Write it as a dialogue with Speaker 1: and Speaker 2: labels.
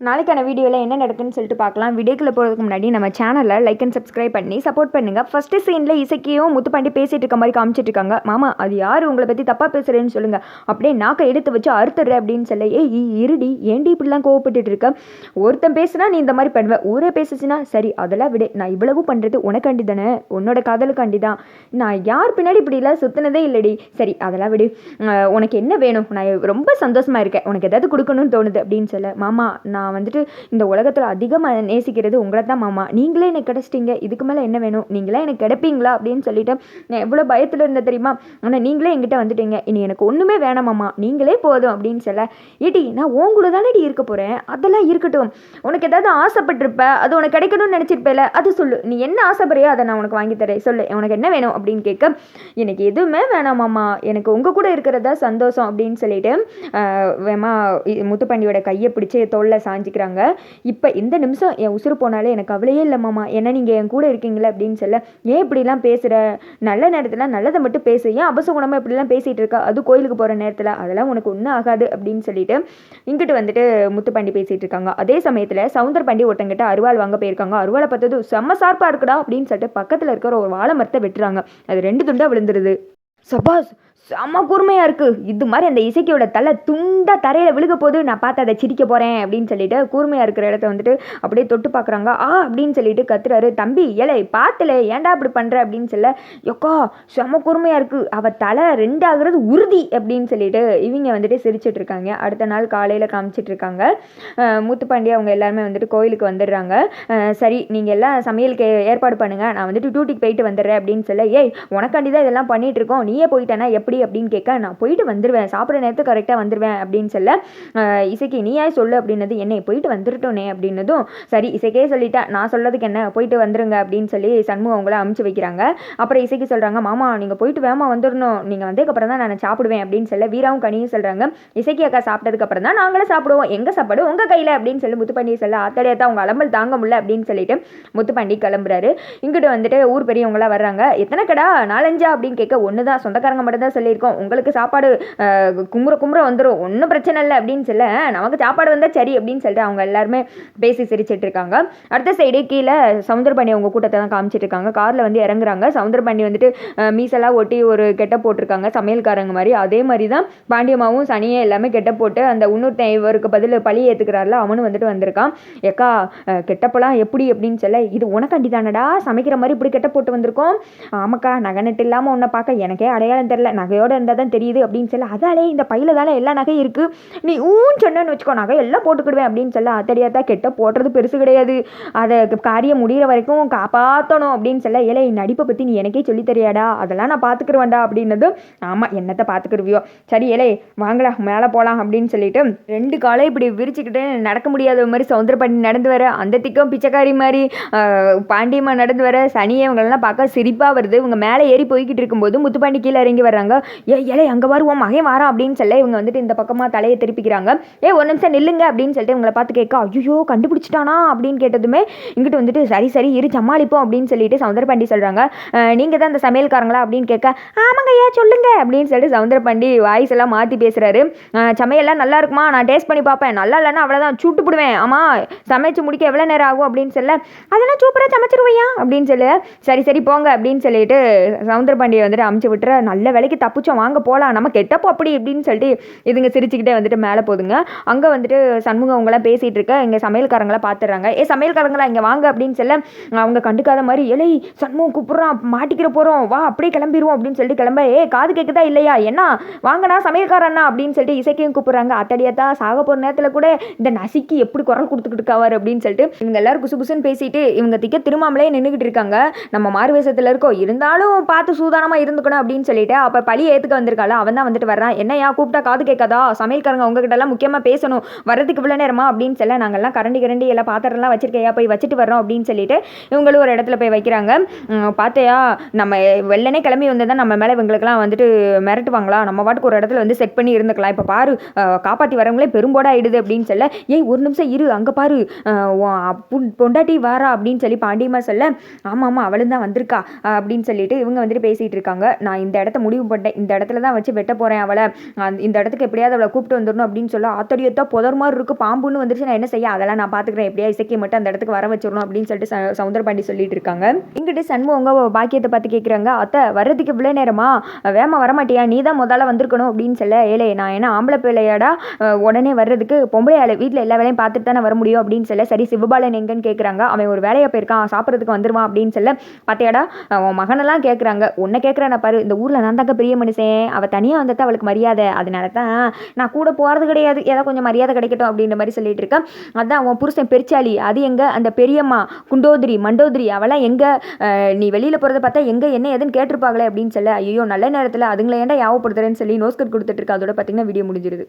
Speaker 1: நாளைக்கான வீடியோவில் என்ன நடக்குன்னு சொல்லிட்டு பார்க்கலாம். வீடியோக்குள்ள போகிறதுக்கு முன்னாடி நம்ம சேனலில் லைக் அண்ட் சப்ஸ்கிரைப் பண்ணி சப்போர்ட் பண்ணுங்கள் ஃபஸ்ட்டு சீனில் இசைக்கியும் முத்துப்பாண்டி பேசிகிட்டு இருக்க மாதிரி காமிச்சிட்டு இருக்காங்க. மாமா அது யார்? உங்களை பற்றி தப்பாக பேசுகிறேன்னு சொல்லுங்கள் அப்படியே நாக்கை எடுத்து வச்சு அறுத்துடுற அப்படின்னு சொல்ல ஏய் இ- இருடி ஏண்டி இப்படிலாம் கோவப்பட்டுட்டு இருக்க? ஒருத்தன் பேசுனா நீ இந்த மாதிரி பண்ணுவ. ஊரே பேசுச்சுன்னா சரி அதெல்லாம் விடு. நான் இவ்வளவு பண்ணுறது உனக்காண்டி தானே உன்னோட காதலுக்காண்டி தான் நான் யார் பின்னாடி இப்படிலாம் சுற்றினதே இல்லடி. சரி அதெல்லாம் விடு. உனக்கு என்ன வேணும்? நான் ரொம்ப சந்தோஷமாக இருக்கேன். உனக்கு ஏதாவது கொடுக்கணும்னு தோணுது அப்படின்னு சொல்ல மாமா நான் நான் வந்துட்டு இந்த உலகத்தில் அதிகமாக நேசிக்கிறது உங்களை தான் மாமா. நீங்களே எனக்கு கிடச்சிட்டீங்க. இதுக்கு மேலே என்ன வேணும்? நீங்களே எனக்கு கிடைப்பீங்களா? அப்படின்னு சொல்லிட்டு நான் எவ்வளோ பயத்தில் இருந்தேன் தெரியுமா? ஆனால் நீங்களே என்கிட்ட வந்துட்டீங்க. இனி எனக்கு ஒன்றுமே வேணாமாம்மா நீங்களே போதும் அப்படின்னு சொல்ல ஏடி நான் உன் தானே இருக்க போகிறேன் அதெல்லாம் இருக்கட்டும். உனக்கு ஏதாவது ஆசைப்பட்டிருப்ப அது உனக்கு கிடைக்கணும்னு நினச்சிருப்பேல அது சொல்லு. நீ என்ன ஆசைப்படுறியோ அதை நான் உனக்கு வாங்கி தரேன். சொல்லு உனக்கு என்ன வேணும்? அப்படின்னு கேட்க எனக்கு எதுவுமே வேணாமாம்மா எனக்கு உங்கள் கூட இருக்கிறதா சந்தோஷம். அப்படின்னு சொல்லிட்டு வேமா இ- முத்துப்பாண்டியோட கையை பிடிச்சி தோளில் சாஞ்சிக்கிறாங்க இப்போ இந்த நிமிஷம் என் உசுறு போனாலே எனக்கு கவலையே இல்லை மாமா. ஏன்னா நீங்கள் என் கூட இருக்கீங்களே அப்படின்னு சொல்ல ஏன் இப்படிலாம் பேசுகிற நல்ல நேரத்தில் நல்லதை மட்டும் பேசு. ஏன் அபசகுணமாக இப்படிலாம் பேசிகிட்டு இருக்கா? அது கோயிலுக்கு போகிற நேரத்தில். அதெல்லாம் உனக்கு ஒன்றும் ஆகாது அப்படின்னு சொல்லிட்டு இங்கிட்டு வந்துட்டு முத்துப்பாண்டி பேசிகிட்டு இருக்காங்க. அதே சமயத்தில் சவுந்தர் பாண்டி ஒருத்தங்கிட்ட அருவாள் வாங்க போயிருக்காங்க. அருவாளை பார்த்தது செம்ம சார்பாக இருக்குடா அப்படின்னு சொல்லிட்டு பக்கத்தில் இருக்கிற ஒரு வாழை மரத்தை வெட்டுறாங்க. அது ரெண்டு துண்டாக விழுந்துருது. சபாஸ் செம்ம கூர்மையாக இருக்குது இது மாதிரி அந்த இசைக்கியோட தலை துண்டாக தரையில் விழுக போது நான் பார்த்து அதை சிரிக்க போகிறேன் அப்படின்னு சொல்லிட்டு கூர்மையாக இருக்கிற இடத்த வந்துட்டு அப்படியே தொட்டு பார்க்குறாங்க. ஆ அப்படின்னு சொல்லிட்டு கத்துறாரு. தம்பி ஏலே பார்த்துல ஏன்டா இப்படி பண்ணுற அப்படின்னு சொல்ல யக்கா செம்ம கூர்மையாக இருக்குது அவள் தலை ரெண்டாகிறது உறுதி அப்படின்னு சொல்லிட்டு இவங்க வந்துட்டு சிரிச்சிட்டு இருக்காங்க. அடுத்த நாள் காலையில் காமிச்சிட்டு இருக்காங்க. முத்துப்பாண்டி அவங்க எல்லாருமே வந்துட்டு கோயிலுக்கு வந்துடுறாங்க. சரி நீங்கள் எல்லாம் சமையலுக்கு ஏற்பாடு பண்ணுங்கள் நான் வந்துட்டு டியூட்டிக்கு போயிட்டு வந்துடுறேன் அப்படின்னு சொல்ல ஏய் உனக்காண்டி தான் இதெல்லாம் பண்ணிகிட்ருக்கோம் இருக்கோம். நீயே போயிட்டேன்னா எப்படி அப்படின்னு கேட்க நான் போயிட்டு வந்துடுவேன் சாப்பிட்ற நேரத்துக்கு கரெக்டாக வந்துடுவேன் அப்படின்னு சொல்ல இசைக்கு நீயா சொல்லு அப்படின்னது என்னை போயிட்டு வந்துருட்டோனே அப்படின்னதும் சரி இசைக்கே சொல்லிட்டேன் நான் சொல்கிறதுக்கு என்ன? போயிட்டு வந்துருங்க அப்படின்னு சொல்லி சண்முகம் அவங்கள அமுச்சு வைக்கிறாங்க. அப்புறம் இசைக்கு சொல்கிறாங்க மாமா நீங்கள் போயிட்டு வேமா வந்துடணும் நீங்கள் வந்ததுக்கப்புறம் தான் நான் சாப்பிடுவேன் அப்படின்னு சொல்ல வீராவும் கனியும் சொல்கிறாங்க இசைக்கு அக்கா சாப்பிட்டதுக்கு அப்புறம் தான் நாங்களும் சாப்பிடுவோம். எங்க சாப்பாடு உங்கள் கையில் அப்படின்னு சொல்லி முத்துப்பாண்டி சொல்ல ஆத்தாடியா தான் உங்கள் அலம்பல் தாங்க முடியல அப்படின்னு சொல்லிட்டு முத்துப்பாண்டி கிளம்புறாரு. இங்கிட்டு வந்துட்டு ஊர் பெரியவங்களாம் வர்றாங்க எத்தனை கடா? நாலஞ்சா? அப்படின்னு கேட்க ஒன்று தான் சொந்தக்காரங்க மட்டும் தான் சொல்லியிருக்கோம். உங்களுக்கு சாப்பாடு கும்புற கும்புற வந்துடும் ஒன்றும் பிரச்சனை இல்லை அப்படின்னு சொல்ல நமக்கு சாப்பாடு வந்தால் சரி அப்படின்னு சொல்லிட்டு அவங்க எல்லாருமே பேசி சிரிச்சிட்டு இருக்காங்க. அடுத்த சைடு கீழே சவுந்தரபாண்டி அவங்க கூட்டத்தை தான் காமிச்சிட்டு இருக்காங்க. காரில் வந்து இறங்குறாங்க. சவுந்தரபாண்டி வந்துட்டு மீசெல்லாம் ஒட்டி ஒரு கெட்ட போட்டிருக்காங்க. சமையல்காரங்க மாதிரி. அதே மாதிரி தான் பாண்டியம்மாவும் சனியே எல்லாமே கெட்ட போட்டு அந்த இன்னொருத்தன் இவருக்கு பதில் பழி ஏற்றுக்கிறாருல அவனும் வந்துட்டு வந்திருக்கான். ஏக்கா கெட்டப்பெல்லாம் எப்படி? அப்படின்னு சொல்ல இது உனக்காண்டி தானடா. சமைக்கிற மாதிரி இப்படி கெட்ட போட்டு வந்திருக்கோம். ஆமாக்கா நகை நட்டு இல்லாமல் உன்னை பார்க்க எனக்கே அடையாளம் தெரில நகையோடு இருந்தால் தான் தெரியுது அப்படின்னு சொல்ல அதாலே இந்த பையில தானே எல்லா நகையும் இருக்குது நீ ஊன்னு சொன்னேன்னு வச்சுக்கோ நகை எல்லாம் போட்டுக்கிடுவேன் அப்படின்னு சொல்ல தெரியாதா கெட்ட போடுறது பெருசு கிடையாது. அதை காரியம் முடிகிற வரைக்கும் காப்பாற்றணும் அப்படின்னு சொல்ல ஏலே நடிப்பை பற்றி நீ எனக்கே சொல்லித் தரியாடா அதெல்லாம் நான் பார்த்துக்குருவேன்டா அப்படின்னதும் ஆமாம் என்னத்தை பார்த்துக்கிருவியோ சரி ஏலே வாங்கடா மேலே போகலாம் அப்படின்னு சொல்லிட்டு ரெண்டு காலை இப்படி விரிச்சுக்கிட்டு நடக்க முடியாத மாதிரி சவுந்தர பண்ணி நடந்து வர அந்த திக்கம் பிச்சைக்காரி மாதிரி பாண்டியம்மா நடந்து வர சனியை இவங்களெல்லாம் பார்க்க சிரிப்பாக வருது. இவங்க மேலே ஏறி போய்கிட்டு இருக்கும்போது முத்துப்பாண்டி கீழே இறங்கி வர்றாங்க. ஏ ஏலே அங்கே வருவோம் மகன் வாரான் அப்படின்னு சொல்ல இவங்க வந்துட்டு இந்த பக்கமாக தலையை திருப்பிக்கிறாங்க. ஏ ஒரு நிமிஷம் நில்லுங்க அப்படின்னு சொல்லிட்டு இவங்களை பார்த்து கேட்க ஐயோ கண்டுபிடிச்சிட்டானா? அப்படின்னு கேட்டதுமே இங்கிட்டு வந்துட்டு சரி சரி இரு சமாளிப்போம் அப்படின்னு சொல்லிட்டு சவுந்தரபாண்டி சொல்கிறாங்க நீங்கள் தான் இந்த சமையல்காரங்களா? அப்படின்னு கேட்க ஆமாங்க ஐயா சொல்லுங்க அப்படின்னு சொல்லிட்டு சவுந்தரபாண்டி வாய்ஸ் எல்லாம் மாற்றி பேசுகிறாரு சமையல்லாம் நல்லா இருக்குமா? நான் டேஸ்ட் பண்ணி பார்ப்பேன். நல்லா இல்லைன்னா அவ்வளோதான் போடுவேன். ஆமாம் சமைச்சு முடிக்க எவ்வளோ நேரம் ஆகும்? அப்படின்னு சொல்ல அதெல்லாம் சூப்பராக சமைச்சிருவையா அப்படின்னு சொல்லு சரி சரி போங்க அப்படின்னு சொல்லிட்டு சவுந்தரபாண்டியை வந்துட்டு அமுச்சு விட்டுற நல்ல வேலைக்கு தப்பிச்சோம் வாங்க போகலாம் நம்ம கெட்டப்போ அப்படி இப்படின்னு சொல்லிட்டு இதுங்க சிரிச்சுக்கிட்டே வந்துட்டு மேலே போதுங்க. அங்கே வந்துட்டு சண்முகம் அவங்களாம் பேசிகிட்டு இருக்க இங்கே சமையல்காரங்களாம் பார்த்துறாங்க ஏ சமையல்காரங்களா இங்கே வாங்க அப்படின்னு சொல்ல அவங்க கண்டுக்காத மாதிரி இலை சண்முகம் கூப்பிட்றான் மாட்டிக்கிற போகிறோம் வா அப்படியே கிளம்பிடுவோம் அப்படின்னு சொல்லிட்டு கிளம்ப ஏ காது கேட்குதா இல்லையா? என்ன? வாங்கண்ணா சமையல்காரண்ணா அப்படின்னு சொல்லிட்டு இசைக்கையும் கூப்பிட்றாங்க. அத்தடியாத்தா சாக போகிற நேரத்தில் கூட இந்த நசிக்கு எப்படி குரல் கொடுத்துக்கிட்டு இருக்காவார் அப்படின்னு சொல்லிட்டு இவங்க எல்லாரும் குசு குசுன்னு பேசிட்டு இவங்க திக்க திரும்பாமலே நின்றுக்கிட்டு இருக்காங்க. நம்ம மாறுவேசத்தில் இருக்கோம் இருந்தாலும் பார்த்து சூதானமாக இருந்துக்கணும் அப்படின்னு சொல்லிட்டு அப்போ பழி ஏற்றுக்க வந்திருக்காள்? அவன் தான் வந்துட்டு வர்றான். என்னையா கூப்பிட்டா காது கேட்காதா? சமையல்காரங்க உங்ககிட்ட எல்லாம் முக்கியமாக பேசணும். வரதுக்கு இவ்வளோ நேரமா? அப்படின்னு சொல்ல நாங்கள்லாம் கரண்டி கரண்டி எல்லாம் பாத்திரம்லாம் வச்சிருக்கையா? போய் வச்சுட்டு வர்றோம் அப்படின்னு சொல்லிட்டு இவங்களும் ஒரு இடத்துல போய் வைக்கிறாங்க. பார்த்தையா நம்ம வெள்ளனே கிளம்பி வந்ததா நம்ம மேலே இவங்களுக்குலாம் வந்துட்டு மிரட்டுவாங்களா? நம்ம பாட்டுக்கு ஒரு இடத்துல வந்து செட் பண்ணி இருந்துக்கலாம். இப்போ பாரு காப்பாற்றி காப்பாத்தி வரவங்களே பெரும்போடா ஆயிடுது அப்படின்னு சொல்ல ஏய் ஒரு நிமிஷம் இரு அங்கே பாரு. பொண்டாட்டி வாரா? அப்படின்னு சொல்லி பாண்டியமா சொல்ல ஆமாம் ஆமாம் அவளும் தான் வந்திருக்கா. அப்படின்னு சொல்லிட்டு இவங்க வந்துட்டு பேசிகிட்டு இருக்காங்க. நான் இந்த இடத்த முடிவு பண்ண சண்டை. இந்த இடத்துல தான் வச்சு வெட்ட போகிறேன் அவளை. இந்த இடத்துக்கு எப்படியாவது அவளை கூப்பிட்டு வந்துடணும் அப்படின்னு சொல்ல ஆத்தடியத்தோ புதர் மாதிரி இருக்குது பாம்புன்னு வந்துருச்சு. நான் என்ன செய்ய? அதெல்லாம் நான் பார்த்துக்கிறேன் எப்படியா இசைக்கு மட்டும் அந்த இடத்துக்கு வர வச்சிடணும் அப்படின்னு சொல்லிட்டு ச- சவுந்தரபாண்டி சொல்லிட்டு இருக்காங்க. இங்கிட்டு சண்முகங்க பாக்கியத்தை பார்த்து கேட்குறாங்க அத்தை வர்றதுக்கு இவ்வளோ நேரமா? வேமா வரமாட்டியா? நீ தான் முதல்ல வந்திருக்கணும் அப்படின்னு சொல்ல ஏலே நான் என்ன ஆம்பளை பிள்ளையாடா? உடனே வர்றதுக்கு பொம்பளை ஆளு வீட்டில் எல்லா வேலையும் பார்த்துட்டு தானே வர முடியும் அப்படின்னு சொல்ல சரி சிவபாலன் எங்கன்னு கேட்குறாங்க அவன் ஒரு வேலையை போயிருக்கான். சாப்பிட்றதுக்கு வந்துருவான் அப்படின்னு சொல்ல பார்த்தியாடா உன் மகனெல்லாம் கேட்குறாங்க உன்னை கேட்குறேன் பாரு. இந்த ஊரில் நான் தாங்க பெரிய மனுஷன் அவள் தனியாக வந்தது அவளுக்கு மரியாதை. அதனால தான் நான் கூட போகிறது கிடையாது. ஏதோ கொஞ்சம் மரியாதை கிடைக்கட்டும் அப்படின்ற மாதிரி சொல்லிட்டு இருக்கேன். அதான் அவன் புருஷன் பெருச்சாளி அது எங்க? அந்த பெரியம்மா குண்டோதிரி மண்டோதிரி. அவெல்லாம் எங்க? நீ வெளியில் போகிறத பார்த்தா எங்க என்ன ஏதுன்னு கேட்டிருப்பாங்களே அப்படின்னு சொல்ல ஐயோ நல்ல நேரத்தில் அதுங்களை ஏன்டா யாவப்படுத்துறேன்னு சொல்லி நோஸ்கட் கொடுத்துட்டு இருக்கா? அதோட பார்த்தீங்கன்னா வீடியோ முடிஞ்சிருது.